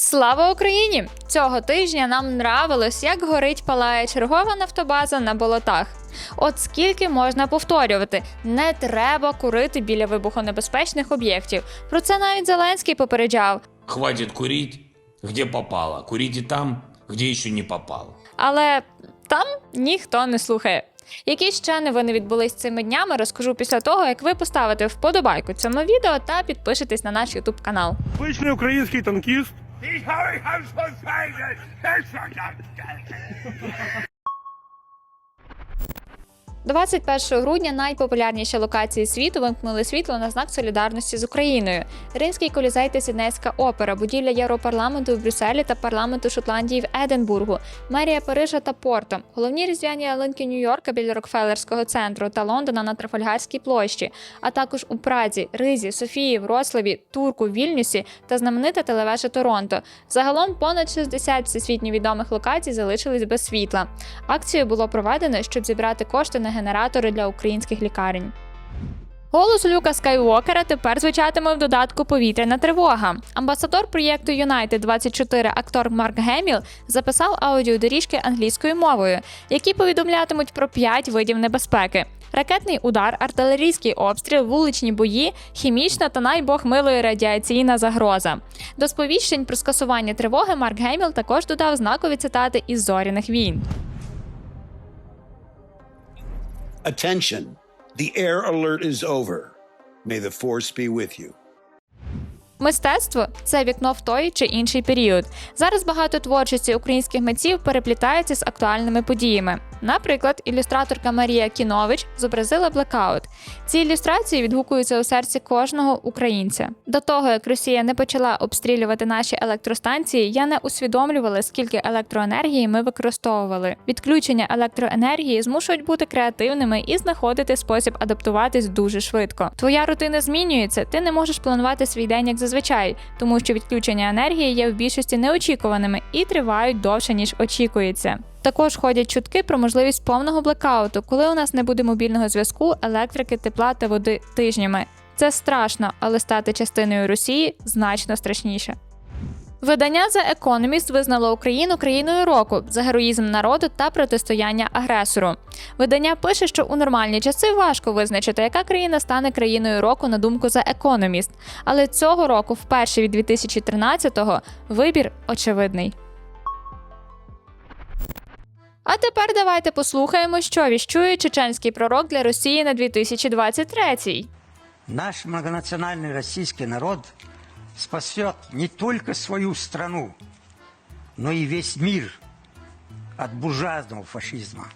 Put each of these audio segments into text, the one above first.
Слава Україні! Цього тижня нам нравилось, як горить палає чергова нафтобаза на болотах. От скільки можна повторювати, не треба курити біля вибухонебезпечних об'єктів. Про це навіть Зеленський попереджав. Хватит курить, где попало. Курите там, где еще не попало. Але там ніхто не слухає. Які ще новини відбулись цими днями, розкажу після того, як ви поставите вподобайку цьому відео та підпишетесь на наш YouTube канал. Обичний український танкіст The Harry House was famous. It's 21 грудня найпопулярніші локації світу вимкнули світло на знак солідарності з Україною. Римський колізей та Сіднейська опера, будівля Європарламенту в Брюсселі та парламенту Шотландії в Единбургу, мерія Парижа та Порто, головні різдвяні ялинки Нью-Йорка біля Рокфеллерського центру та Лондона на Трафальгарській площі, а також у Празі, Ризі, Софії, Вроцлаві, Турку, Вільнюсі та знаменита телевежа Торонто. Загалом понад 60 всесвітньо відомих локацій залишились без світла. Акцію було проведено, щоб зібрати кошти на генератори для українських лікарень. Голос Люка Скайуокера тепер звучатиме в додатку Повітряна тривога. Амбасадор проєкту United 24 актор Марк Геміл записав аудіодоріжки англійською мовою, які повідомлятимуть про п'ять видів небезпеки: ракетний удар, артилерійський обстріл, вуличні бої, хімічна та найбог милої радіаційна загроза. До сповіщень про скасування тривоги Марк Геміл також додав знакові цитати із зоряних війн. Attention, the air alert is over. May the force be with you. Мистецтво це вікно в той чи інший період. Зараз багато творчості українських митців переплітається з актуальними подіями. Наприклад, ілюстраторка Марія Кінович зобразила блекаут. Ці ілюстрації відгукуються у серці кожного українця. До того як Росія не почала обстрілювати наші електростанції, я не усвідомлювала, скільки електроенергії ми використовували. Відключення електроенергії змушують бути креативними і знаходити спосіб адаптуватись дуже швидко. Твоя рутина змінюється, ти не можеш планувати свій день як зазвичай, тому що відключення енергії є в більшості неочікуваними і тривають довше ніж очікується. Також ходять чутки про можливість повного блекауту, коли у нас не буде мобільного зв'язку, електрики, тепла та води тижнями. Це страшно, але стати частиною Росії значно страшніше. Видання The Economist визнало Україну країною року за героїзм народу та протистояння агресору. Видання пише, що у нормальні часи важко визначити, яка країна стане країною року на думку The Economist. Але цього року, вперше від 2013-го, вибір очевидний. А тепер давайте послухаємо, що віщує чеченський пророк для Росії на 2023. Наш многонациональный российский народ спасет не только свою страну, но и весь мир от буржуазного фашизма.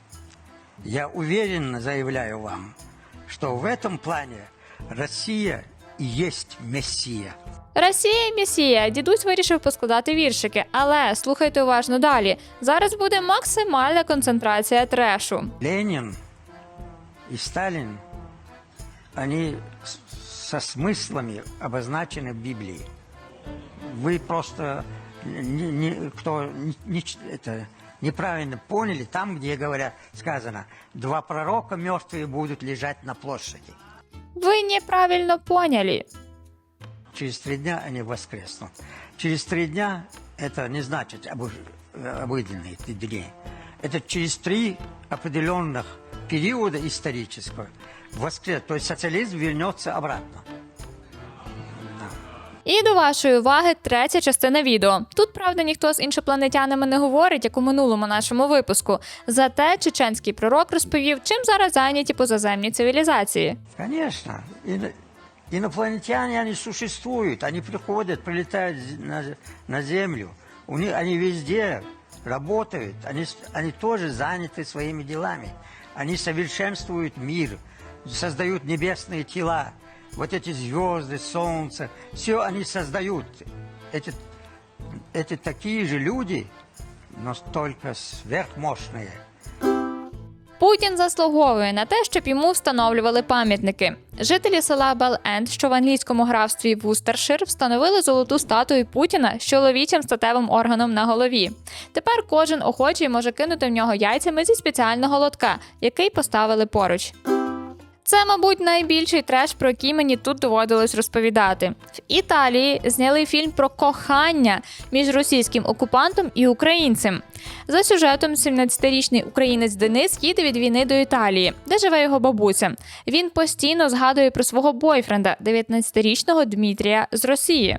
Я уверенно заявляю вам, что в этом плане Россия и есть Мессия. Росія і Месія. Дідусь вирішив поскладати віршики, але слухайте уважно далі. Зараз буде максимальна концентрація трешу. Ленин и Сталин, они с- со смыслами обозначены в Библии. Вы просто не, не- кто не- не ч- это, неправильно поняли, там, где говорят, сказано, два пророка мертвые будут лежать на площади. Ви неправильно поняли. Через три дня они воскреснут. Через три дня это не значит обы- э, обыденные т- дни. Это через три определенных периода исторического воскрес. То есть социализм вернется обратно. І до вашої уваги третя частина відео. Тут, правда, ніхто з іншопланетянами не говорить, як у минулому нашому випуску. Зате чеченський пророк розповів, чим зараз зайняті позаземні цивілізації. Конечно. ино- инопланетяне, они существуют. Они приходят, прилетают з- на, на Землю. У них, они везде работают. Они, с- они тоже заняты своими делами. Они совершенствуют мир, создают небесные тела Вот эти звезды, солнце, все они создают. Эти, эти такие же люди, но только сверхмощные. Путін заслуговує на те, щоб йому встановлювали пам'ятники. Жителі села Бел-Енд, що в англійському графстві Вустершир, встановили золоту статую Путіна з чоловічим статевим органом на голові. Тепер кожен охочий може кинути в нього яйцями зі спеціального лотка, який поставили поруч. Це, мабуть, найбільший треш, про який мені тут доводилось розповідати. В Італії зняли фільм про кохання між російським окупантом і українцем. За сюжетом, 17-річний українець Денис їде від війни до Італії, де живе його бабуся. Він постійно згадує про свого бойфренда, 19-річного Дмитрія з Росії.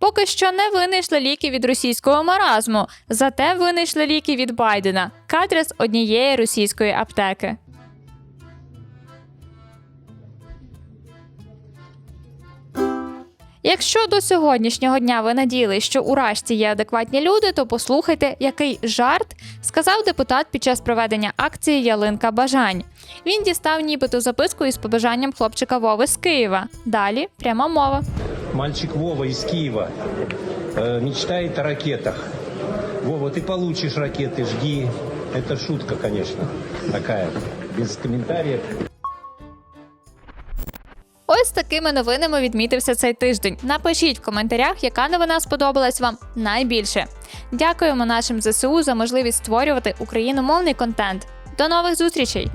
Поки що не винайшли ліки від російського маразму, зате винайшли ліки від Байдена. Кадри з однієї російської аптеки. Якщо до сьогоднішнього дня ви надіялись, що у Рашці є адекватні люди, то послухайте, який жарт сказав депутат під час проведення акції Ялинка бажань. Він дістав нібито записку із побажанням хлопчика Вови з Києва. Далі пряма мова. Мальчик Вова из Киева э, мечтает о ракетах. Вова, ты получишь ракеты, жди. Это шутка, конечно, такая, без комментариев. Ось такими новинами відмітився цей тиждень. Напишіть в коментарях, яка новина сподобалась вам найбільше. Дякуємо нашим ЗСУ за можливість створювати україномовний контент. До нових зустрічей!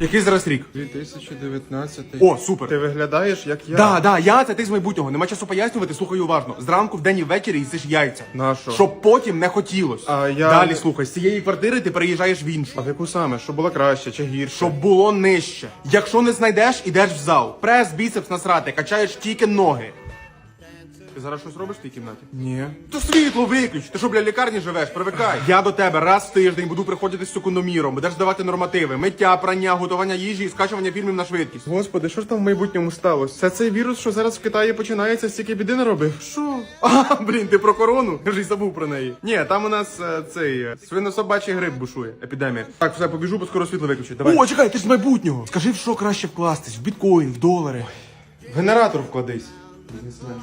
Який зараз рік? 2019. О, супер. Ти виглядаєш як я. Да, да, я це ти з майбутнього. Нема часу пояснювати, слухай уважно. Зранку, вдень і ввечері їсиш яйця. Нащо? Щоб потім не хотілось. А я- Далі слухай, з цієї квартири ти переїжджаєш в іншу. А в яку саме? Що було краще чи гірше? Щоб було нижче. Якщо не знайдеш, ідеш в зал. Прес, біцепс насрати, качаєш тільки ноги. Ти зараз щось робиш в тій кімнаті? Ні. То світло виключ. Ти що, бля, лікарні живеш? Привикай. Я до тебе раз в тиждень буду приходити з секундоміром, будеш давати нормативи, миття, прання, готування їжі і скачування фільмів на швидкість. Господи, що ж там в майбутньому сталося? Це цей вірус, що зараз в Китаї починається, стільки біди не робив. Що? А, блін, ти про корону? Я ж й забув про неї. Ні, там у нас е, цей е, свинособачий грип бушує, епідемія. Так, все, побіжу, бо скоро світло виключить. Давай. О, чекай, ти ж з майбутнього. Скажи, в що краще вкластись? В біткоін, в долари. В генератор вкладись. Бізнесмен.